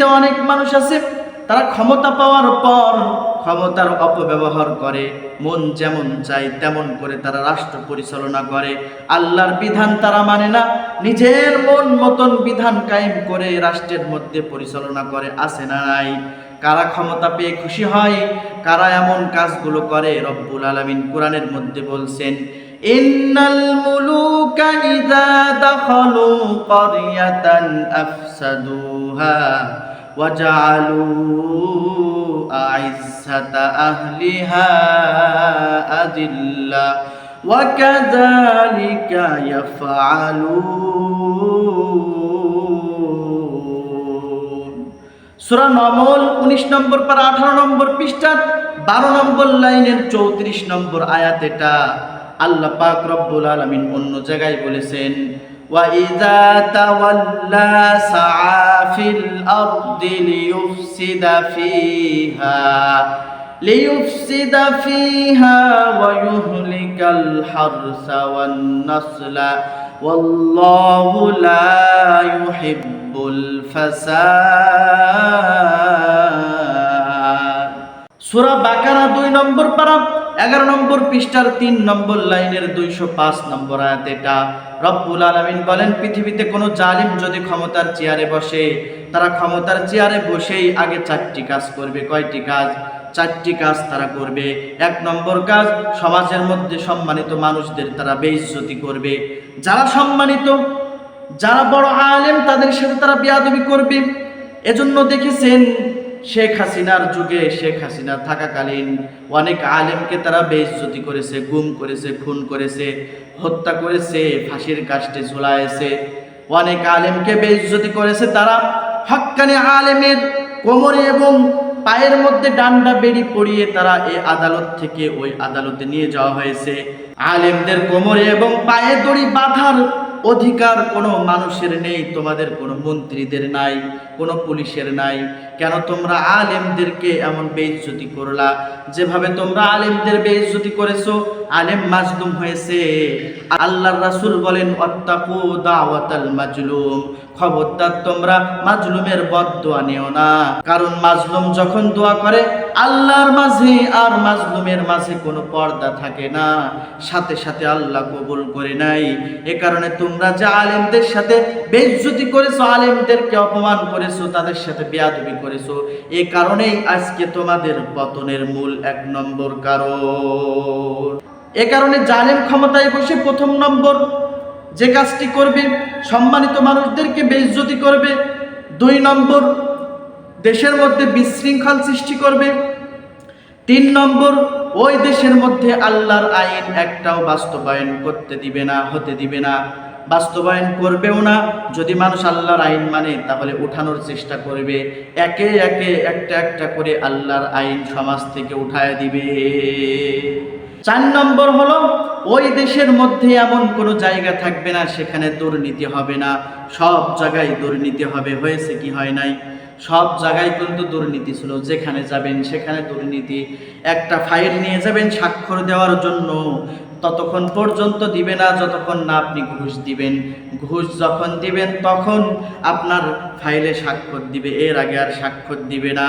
পৃথিবীতে অনেক মানুষ আছে, তারা ক্ষমতা পাওয়ার পর ক্ষমতার অপব্যবহার করে, মন যেমন চাই তেমন করে তারা রাষ্ট্র পরিচালনা করে। আল্লাহর বিধান তারা মানে না, নিজের মন মতন বিধান কায়েম করে রাষ্ট্রের মধ্যে পরিচালনা করে আসে না নাই? কারা ক্ষমতা পেয়ে খুশি হয়? কারা এমন কাজগুলো করে? রব্বুল আলামিন কোরআনের মধ্যে বলছেন ইন্নাল মুলুকা ইযা দাখালু ক্বরিয়াতান আফসাদুহা ওয়া জাআলু আইজ্জাতা আহলিহা আদিল্লা ওয়া কাযালিকা ইয়াফআলুন। সূরা নমল 19 নম্বর পারা 18 নম্বর পৃষ্ঠা 12 নম্বর লাইনের 34 নম্বর আয়াত এটা। আল্লাহ পাক রব্বুল আলমিন অন্য জায়গায় বলেছেন وَإِذَا تَوَلَّى سَعَى فِي الْأَرْضِ لِيُفْسِدَ فِيهَا لِيُفْسِدَ فِيهَا وَيُهْلِكَ الْحَرْثَ وَالنَّسْلَ وَاللَّهُ لَا يُحِبُّ الْفَسَادَ সূরা বাকারা দুই নম্বর পারা এগারো নম্বর পৃষ্ঠার তিন নম্বর লাইনের দুইশো পাঁচ নম্বর আয়াত এটা। রব্বুল আলমিন বলেন, পৃথিবীতে কোনো জালিম যদি ক্ষমতার চেয়ারে বসে, তারা ক্ষমতার চেয়ারে বসেই আগে চারটি কাজ করবে। কয়টি কাজ? চারটি কাজ তারা করবে। এক নম্বর কাজ, সমাজের মধ্যে সম্মানিত মানুষদের তারা বেইজ্জতি করবে। যারা সম্মানিত, যারা বড় আলেম, তাদের সাথে তারা বিয়াদবি করবে। এজন্য দেখেছেন শেখ হাসিনার যুগে শেখ হাসিনা থাকাকালীন অনেক আলেমকে তারা বেইজ্জতি করেছে, গুম করেছে, খুন করেছে, হত্যা করেছে, ফাঁসির কাস্টে ঝুলাইছে অনেক আলেমকে বেইজ্জতি করেছে তারা। হক্কানি আলেমের কোমরে এবং পায়ের মধ্যে ডান্ডা বেড়ি পড়িয়ে তারা এই আদালত থেকে ওই আদালতে নিয়ে যাওয়া হয়েছে। আলেমদের কোমরে এবং পায়ে দড়ি বাঁধার অধিকার কোনো মানুষের নেই, তোমাদের কোনো মন্ত্রীদের নাই, কোনো পুলিশের নাই। কেন তোমরা আলেমদেরকে এমন বেইজ্জতি করলা? যেভাবে তোমরা আলেমদের বেইজ্জতি করেছ আলেম মাজলুম হয়েছে। আল্লাহর রাসুল বলেন, অত্তাকু দাওয়াতাল মাজলুম। খবরদার তোমরা মাজলুমের বদদোয়া নিও না। কারণ মাজলুম যখন দোয়া করে, আল্লাহর মাঝে আর মাজলুমের মাঝে কোনো পর্দা থাকে না। সাথে সাথে আল্লাহ কবুল করে নাই এ কারণে তোমরা যে আলেমদের সাথে বেজ্জতি করেছ, আলেমদেরকে অপমান করেছ, তাদের সাথে বেয়াদবি করেছ, এ কারণেই আজকে তোমাদের পতনের মূল এক নম্বর কারণ। এ কারণে জালেম ক্ষমতায় বসে প্রথম নম্বর যে কাজটি করবে, সম্মানিত মানুষদেরকে বেইজ্জতি করবে। দুই নম্বর, দেশের মধ্যে বিশৃঙ্খল সৃষ্টি করবে। তিন নম্বর, ওই দেশের মধ্যে আল্লাহর আইন একটাও বাস্তবায়ন করতে দিবে না, হতে দিবে না। বাস্তবায়ন করবেও না। যদি মানুষ আল্লাহর আইন মানে তাহলে উঠানোর চেষ্টা করবে। একে একে একটা একটা করে আল্লাহর আইন সমাজ থেকে উঠায় দিবে। চার নম্বর হলো, ওই দেশের মধ্যে এমন কোনো জায়গা থাকবে না, সেখানে দুর্নীতি হবে না। সব জায়গায় দুর্নীতি হবে, হয়েছে কি হয় নাই? সব জায়গায় কিন্তু দুর্নীতি ছিল, যেখানে যাবেন সেখানে দুর্নীতি। একটা ফাইল নিয়ে যাবেন স্বাক্ষর দেওয়ার জন্য, ততক্ষণ পর্যন্ত দিবে না, যতক্ষণ না আপনি ঘুষ দিবেন। ঘুষ যখন দিবেন, তখন আপনার ফাইলে স্বাক্ষর দিবে, এর আগে আর স্বাক্ষর দিবে না।